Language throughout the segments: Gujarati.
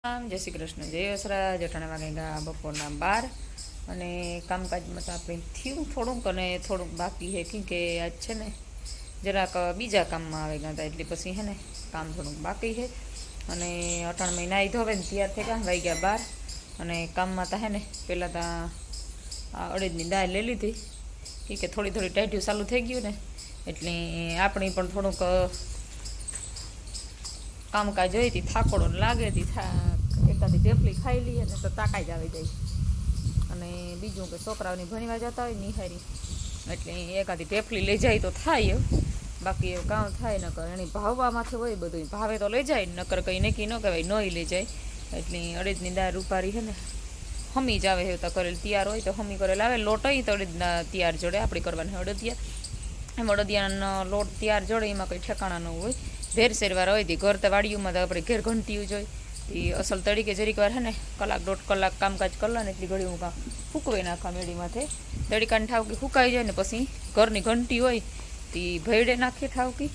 જય શ્રી કૃષ્ણ, જય વસરા જટાણા વાગે ગયા બપોરના બાર. અને કામકાજમાં તો આપણે થયું થોડુંક અને થોડુંક બાકી છે, કેમ કે આજ છે ને જરાક બીજા કામમાં આવે ગયા હતા, એટલે પછી છે ને કામ થોડુંક બાકી છે. અને અઠાણ મહિના આવી ધોવે ને તૈયાર થઈ ગયા, વાઈ ગયા બાર. અને કામમાં તો હે ને પહેલાં તો અડદની દાળ લઈ લીધી. કે થોડી થોડી ટાઈટ્યું ચાલુ થઈ ગયું ને, એટલે આપણી પણ થોડુંક કામકાજ હોય તી, થાકોડો લાગે તી એકાદી ઢેફલી ખાઈ લઈએ ને તો તાકાઈ જ આવી જાય. અને બીજું કે છોકરાઓની ભણીવા જતા હોય નિહારી, એટલે એકાદી ઢેફલી લઈ જાય તો થાય બાકી કામ થાય નકર એની ભાવવામાંથી હોય બધું ભાવે તો લઈ જાય, નકર કંઈ નક્કી ન કહેવાય નહીં લઈ જાય. એટલે અડદની દાળ રૂપારી છે ને, હમી જ આવે તો કરેલ તૈયાર હોય તો હમી કરેલ આવે. લોટ હોય તો અડદના તૈયાર જોડે આપણી કરવાની અડદિયા. એમ અડદિયાનો લોટ તૈયાર જોડે એમાં કંઈ ઠેકાણા ન હોય. ભેર શેરવાર હોય તે ઘર તો વાડીઓમાં તો આપણે ઘેર ઘંટીયું જોઈ એ અસલ તરીકે જરીક વાર હે ને, કલાક દોઢ કલાક કામકાજ કરલા ને એટલી ઘડી હું કાં ફૂકવાઈ નાખા મેળીમાંથી તડીકાને ઠાવકી ફૂકાઈ જાય ને પછી ઘરની ઘંટી હોય, તે ભેડે નાખીએ ઠાવકી.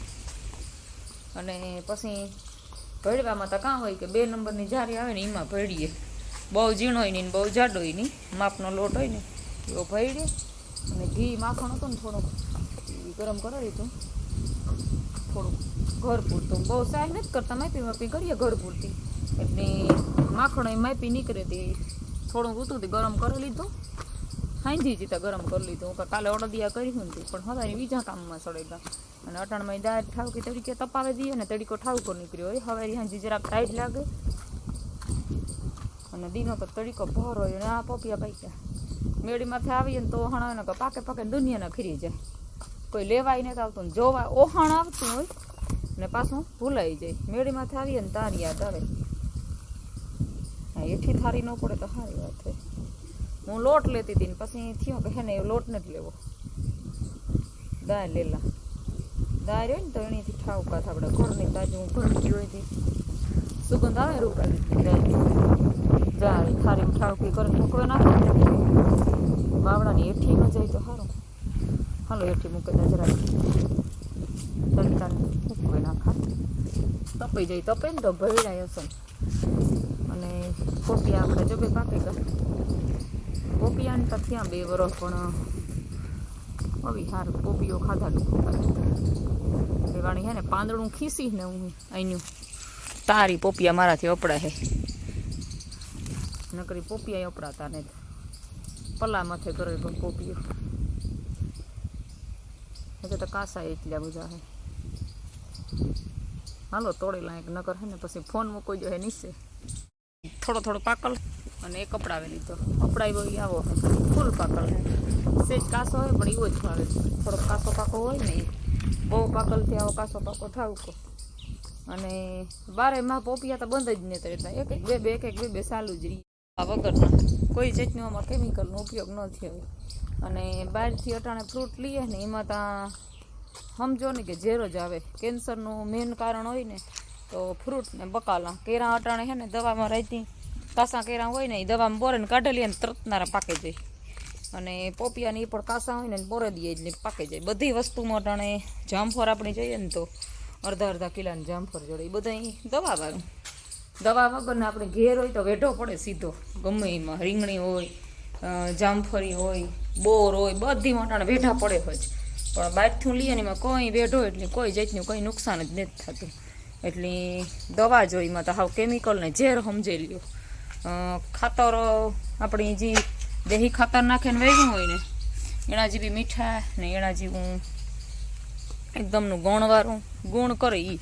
અને પછી ભેડવામાં તો કાં હોય કે બે નંબરની જારી આવે ને એમાં ભેડીએ બહુ ઝીણો હોય નહીં બહુ જાડો હોય નહીં માપનો લોટ હોય ને, એવો ભેડે અને ઘી માખણ હતું ને થોડુંક ગરમ કરી થોડુંક ઘર પૂરતું બહુ સાહેબ નથી કરતા, માપી માપી કરીએ ઘર પૂરતી એટલે માખણ માપી નીકળે તે થોડું હતું તે ગરમ કરી લીધું. હાંજી જીતા ગરમ કરી લીધું. હું કાલે અડદિયા કરી હતી પણ હવે બીજા કામમાં સડેગા અને અટાણમાં દાળ ઠાવકી તરીકે તપાવે દઈએ ને તડીકો ઠાવકો નીકળ્યો. હોય હવે હાંજી જરાક ટાઈટ લાગે. અને દીનો તો તડીકો ભર અને આ પોપિયા પૈસા મેળીમાંથી આવીએ ને તો ઓહણ આવે ને પાકે પાકે દુનિયાના ખરી જાય. કોઈ લેવાય નથી આવતું ને જોવા ઓહણ આવતું હોય. ને પાછું ભૂલાઈ જાય. મેળીમાંથી આવીએ ને તાર યાદ આવે. હા એઠી થારી ન પડે તો સારી વાત છે. હું લોટ લેતી હતી ને પછી થયું કે હે ને એ લોટ નથી લેવો. દાળ લેલા. દાળ હોય ને તો એણીથી ઠાવકા થાય આપણે ઘરની હું ઘરકી હોય સુગંધ આવે રૂપાલી દાળ થારી ઠાવકી કરીને મૂકવે નાખે બાવડાની એઠી ન જાય તો સારું. હાલો, એઠી મૂકે જરા તલતાને મૂકવે નાખા તપાઈ જાય તપે ને તો ભરાય હશે. અને પોપિયા આપણે જો બે પાકી ગયા પોપિયાને તો થયા બે વરસ પણ આવી હાર પોપીઓ ખાધા લેવાની હે ને, પાંદડું ખીસી ને હું અહીંનું તારી પોપિયા મારાથી અપડા હે. નકરી પોપિયા અપડાતા ને પલ્લા માથે કરે પણ પોપિયો એટલે તો કાસા એટલા બધા હે. હાલો, તોડી એક નગર હે ને પછી ફોન મૂકી જો હે નીચે. થોડો થોડો પાકલ. અને એ કપડાવે લીધો. કપડાવ્યો એ આવો ફૂલ પાકલ હે. સેજ કાસો હોય પણ એવો જ ભાવે થોડોક કાસો પાકો હોય ને. બહુ પાકલથી આવો કાસો પાકો ઠાવકો. અને બારે માં પોપિયા તો બંધ જ નહીં રહેતા. એક એક બે બે, એક એક બે બે સાલું જ રહી. આ વગરના કોઈ જાતનો આમાં કેમિકલનો ઉપયોગ ન થયો અને બહારથી અટાણે ફ્રૂટ લઈએ ને એમાં ત્યાં સમજો ને કે ઝેર જ આવે. કેન્સરનું મેઇન કારણ હોય ને, તો ફ્રૂટ ને બકાલા. કેરા અટાણે છે ને દવામાં રહેતી કાસા કેરા હોય ને એ દવામાં બોરે ને કાઢેલી ને તરતનારા પાકે જાય. અને પોપિયાની એ પણ કાસા હોય ને બોરે દઈએ એટલે પાકે જાય. બધી વસ્તુમાં અટાણે જામફળ આપણે જોઈએ ને તો અડધા અડધા કિલાની જામફળ જોડે એ બધા દવા વાળું. દવા વગરને આપણે ઘેર હોય તો વેઢો પડે સીધો. ગમે એમાં રીંગણી હોય જામફળી હોય, બોર હોય, બધી અટાણે વેઢા પડે હોય. પણ બહારથી લઈએ ને એમાં કોઈ વેઢો એટલે કોઈ જાતનું કોઈ નુકસાન જ નથી થતું. એટલે દવા જો એમાં તો હાવ કેમિકલને ઝેર સમજાઈ લ્યો. ખાતર આપણી જે દેહી ખાતર નાખીને વેગ્યું હોય ને, એના જેવી મીઠા ને એના જેવું એકદમનું ગુણવાળું ગુણ કરે એ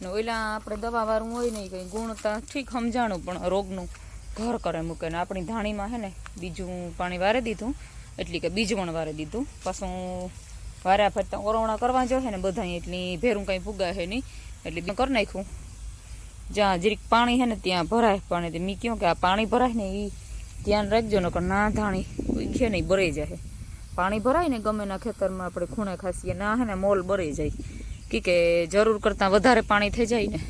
ને ઓલા આપણે દવાવાળું હોય ને એ કંઈ ગુણતા ઠીક સમજાણું, પણ રોગનું ઘર કરે મૂકે ને આપણી ધાણીમાં હે ને, બીજું પાણી વારે દીધું, એટલે કે બીજવણ વારે દીધું. પાછું વાર્યા ફરતા ઓરવણા કરવા જો ને, બધા એટલી ભેરું કાંઈ ફુગા છે નહીં. એટલે કરી નાખ્યું. જ્યાં જરીક પાણી છે ને, ત્યાં ભરાય. પાણી મેં કહ્યું કે આ પાણી ભરાય ને એ ધ્યાન રાખજો, નકર ના ધાણી છે ને, ઈ બરાઈ જાય. પાણી ભરાય ને, ગમે ના ખેતરમાં આપણે ખૂણે ખાસીએ, ના હે ને, મોલ બરાઈ જાય. કે કે જરૂર કરતાં વધારે પાણી થઈ જાય ને.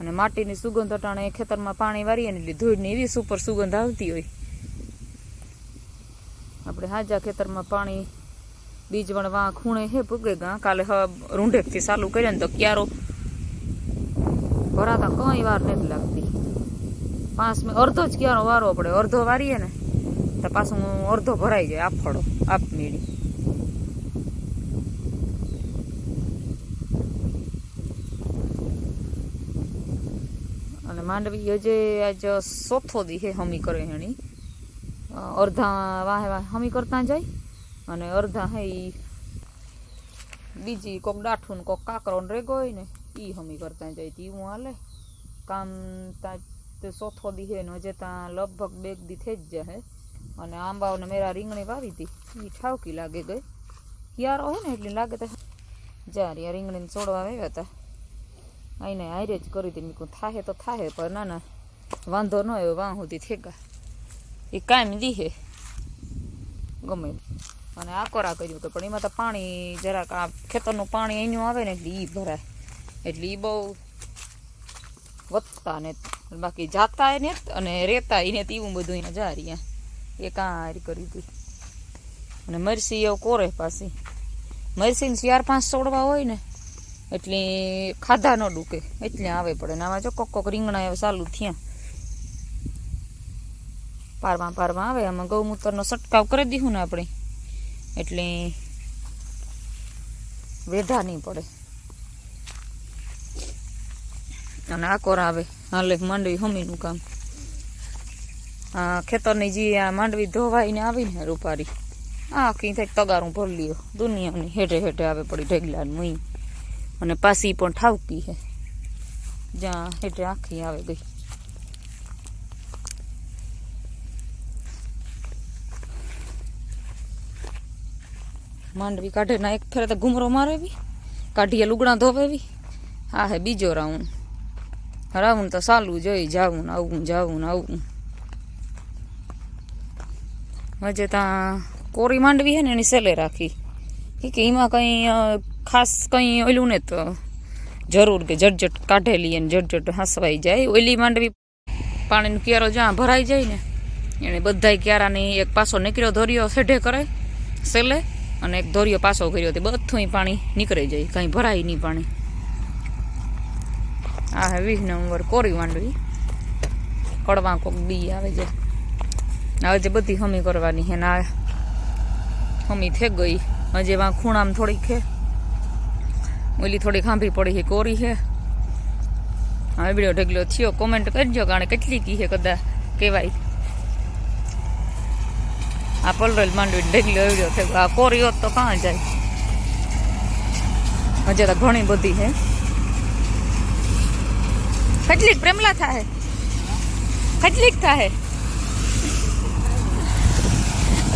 અને માટીની સુગંધ અટાણે ખેતરમાં પાણી વારીએ ને, એટલે ધૂળની એવી સુપર સુગંધ આવતી હોય. આપણે હાજા ખેતરમાં પાણી બીજવણ વાં ખૂણે હે પૂગે ગા કાલે હવે રૂંઢેકથી ચાલુ કર્યા ને તો ક્યારો ભરાતા કંઈ વાર નથી લાગતી. પાંચ મિનિટ અડધો જ ક્યારો વારવો પડે. અડધો વારીએ ને તો પાછું અડધો ભરાઈ જાય આફળો આપ મેળી. અને માંડવી હજે આજ ચોથો દી હે હમી કરે હેણી. અ, અડધા વાહે વાહે હમી કરતા જાય? અને અડધા હે એ બીજી કોક ડાઠું ને કોક કાકરો ને રેગો હોય ને એ હમી કરતા જાય તી હું હાલે. કામ ત્યાં ચોથો દી હે ને હજે ત્યાં લગભગ બે દી થઈ જ જાય અને આંબાઓને મેરા રીંગણી વાવી હતી એ ઠાવકી લાગે ગઈ. હિયારો હોય ને એટલે લાગે તો. જા રિયા રીંગણીને છોડવા આવ્યા હતા આઈને હારે જ કરી હતી મીકું થાહે તો થાહે, પણ ના ના, વાંધો ન આવ્યો, વાં સુધી થેગા એ કાંઈ દીહે ગમે. અને આકોરા કર્યું તો પણ એમાં તો પાણી જરાક આ ખેતરનું પાણી અહીંનું આવે ને એટલે એ ભરાય. એટલે એ બહુ વધતા ને બાકી જાતા એને અને રહેતા એને એવું બધું અહીંયા જા રહ્યા. એ કાં કરી હતી અને મરસી એવું કોરે પાછી. મરસીને ચાર પાંચ છોડવા હોય ને એટલે ખાધા ન ડૂકે. એટલે આવે પડે. ને આમાં જો કોક કોક રીંગણા એવા ચાલુ થયા. પારમાં પારમાં આવે. આમાં ગૌમૂત્રનો છંટકાવ કરી દીધું ને આપણે. એટલે વેધા નહીં પડે. અને આકોર આવે. હાલે માંડવી હમીનું કામ. આ ખેતરની જે આ માંડવી ધોવાઈને આવીને રૂપારી. આ આખી થાય તગારું ભરી લ્યો. દુનિયાની હેઠે હેઠે આવે પડી ઢગલા મુઈ અને પાછી પણ ઠાવકી હે. જ્યાં હેઠે આખી આવે ગઈ. માંડવી કાઢે ના, એક ફેરે તો ઘૂમરો મારે બી. કાઢીએ લુગડા ધોવે બી. આ હે બીજો રાઉન્ડ. રાઉન્ડ તો સાલું જોઈ જાવું ને આવું જાવું ને આવું. હજે ત્યાં કોરી માંડવી હે ને એની સેલે રાખી. કે એમાં કંઈ ખાસ કંઈ ઓલું ને તો જરૂર કે જટજટ કાઢેલી અને જટજટ હસવાઈ જાય. ઓલી માંડવી પાણીનો ક્યારો જ્યાં ભરાઈ જાય ને, એને બધાય ક્યારાની એક પાસો નીકળ્યો, ધોર્યો સેઢે કરે સેલે. અને એક ધોરિયો પાછો કર્યો તે બધું પાણી નીકળી જાય, કાંઈ ભરાય નહીં પાણી. આ હે વીસ નંબર કોરી માંડવી કડવા કોક બી આવે છે. હવે જે બધી હમી કરવાની હે ના હમી થઈ ગઈ. હજી વાં ખૂણામાં થોડીક છે. ઓલી થોડી ખાંભી પડી છે, કોરી છે. હા વીડિયો ઢગલો થયો. કોમેન્ટ કરજો કારણ કેટલી કી છે કદાચ કહેવાય. આ પલરોલ માંડવી ઢગલો આવ્યો થયો આ કોરી તો કાં જાય હજી ઘણી બધી હે કેટલીક પ્રેમલા થાય કેટલીક થાય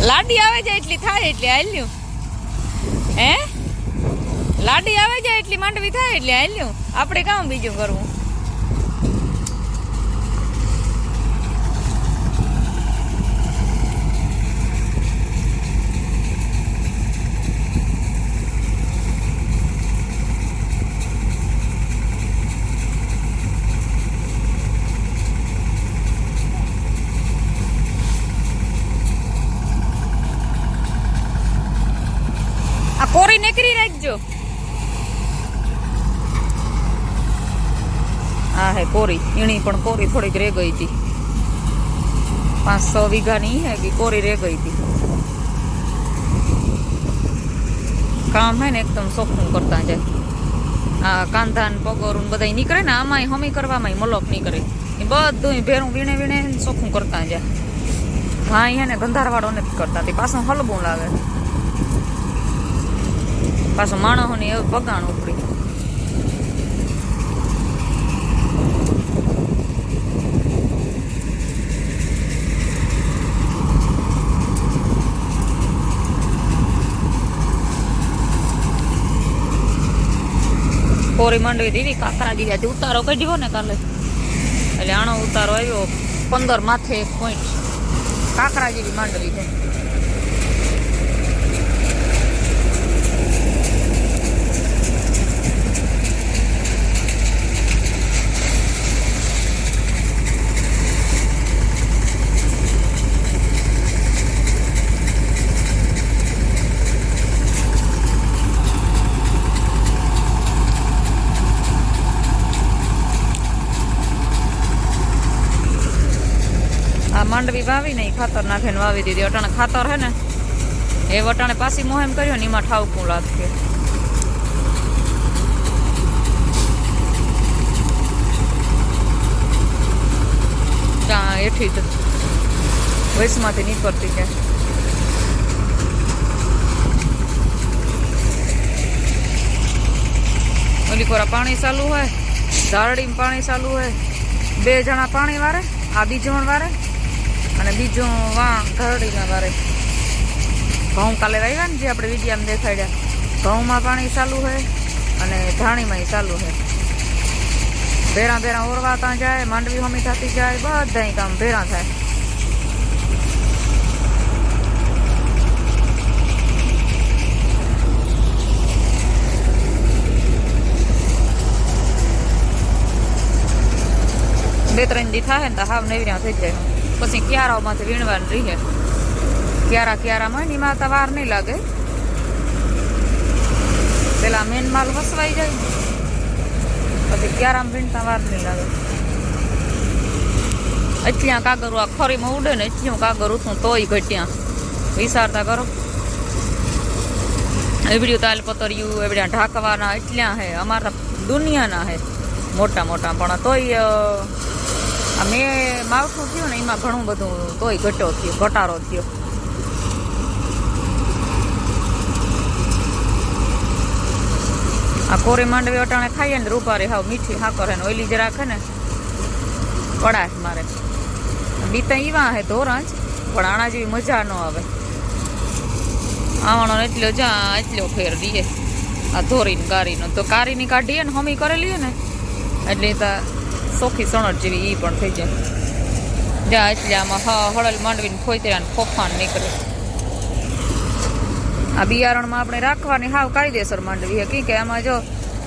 લાડી આવે જાય એટલી થાય એટલી હાલ્યું હે લાડી આવે જાય એટલી માંડવી થાય એટલે હાલ્યું આપણે કામ બીજું કરવું આ કોરી નીકળી રાખજો આ હે કોરી એની પણ કોરી થોડીક રે ગઈ હતી. પાંચ છ વીઘાની હે કોરી રે ગઈ હતી. કામ હે ને એકદમ સોખું કરતા જાય. આ કાંધા ને પગોરું બધા નીકળે ને આમાંય હમી કરવામાં મલોક નીકળે. એ બધું ભેરું વીણે વીણે સોખું કરતા જાય. ભાઈ હે ગંધારવાળો નથી કરતા. તે પાછું હલબું લાગે પાછું માણસોની પગાણ ઉપડી. કોરી માંડવી દીધી, કાકરા દીધી ઉતારો કાઢ્યો ને કાલે. એટલે આનો ઉતારો આવ્યો, પંદર માથે એક પોઈન્ટ કાકરા જેવી માંડવી છે. માંડવી વાવી ને એ ખાતર નાખીને વાવી દીધી. અટાણે ખાતર હે ને, એ વટાણે પાછી મોહેમ કર્યો ને એમાં ઠાવકું લાગે ત્યાં એઠી જ વૈસમાંથી નીકળતી કે. ઓલી કોરા પાણી ચાલુ હોય, ધારડીમાં પાણી ચાલુ હોય, બે જણા પાણી વારે, આ બીજું વારે. અને બીજું વા ઘરડીના વારે. ઘઉં કાલે આવ્યા ને જે આપણે વિડીયામાં દેખાડ્યા. ઘઉંમાં પાણી ચાલુ હોય અને ધાણીમાં ચાલુ હોય ભેરા ભેરા ત્યાં જાય, માંડવી હમી થતી જાય, બધાય કામ ભેરા થાય. બે ત્રણ દી થાય ને તો હાવ નવીરા થઈ જાય. પછી ક્યારાઓમાંથી વીણવાનું રહીએ ક્યારા ક્યારામાં એમાં તો વાર નહીં લાગે. પેલા મેન માલ વસવાઈ જાય. પછી ક્યારામાં વીણતા વાર નહીં લાગે. એટલિયા કાગરું આ ખરીમાં ઉડે ને એટલું કાગર ઉઠું તોય ઘટ્યા. વિચારતા કરો. એવડ્યું તાલ પતરિયું, એવડ્યા ઢાંકવાના એટલા હે. અમારા દુનિયાના હે. મોટા મોટા પણ તોય મેં માવઠું થયું ને, એમાં ઘણું બધું તોય ઘટો થયો, ઘટાડો થયો. આ કોરી માંડવી અટાણે ખાઈએ ને રૂપારી હાવ મીઠી હાકર ને ઓઈલી જ રાખે ને. કડાશ મારે. બીતા ઈવા હે ધોરણ જ પણ આના જેવી મજા ન આવે. આવવાનો એટલો જા, એટલો ફેર દઈએ આ ધોરીને કારીનો તો કારીની કાઢીએ ને, હમી કરેલી ને, એટલે સોખી સણટ જેવી એ પણ થઈ જાય. જા એટલે આમાં હા, હળલ માંડવીને ખોઈતરા ને ફોફાન નીકળે. આ બિયારણમાં આપણે રાખવાની હાવ કાયદેસર માંડવી હકી કે આમાં જો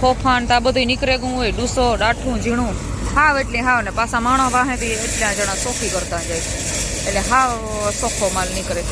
ફોફાન આ બધું નીકળે ગું હોય, ડૂસો ડાઠું ઝીણું. હાવ એટલે હાવ ને પાછા માણો પાસેથી એટલા જણા સોખી કરતા જાય. એટલે હાવ સોખો માલ નીકળે.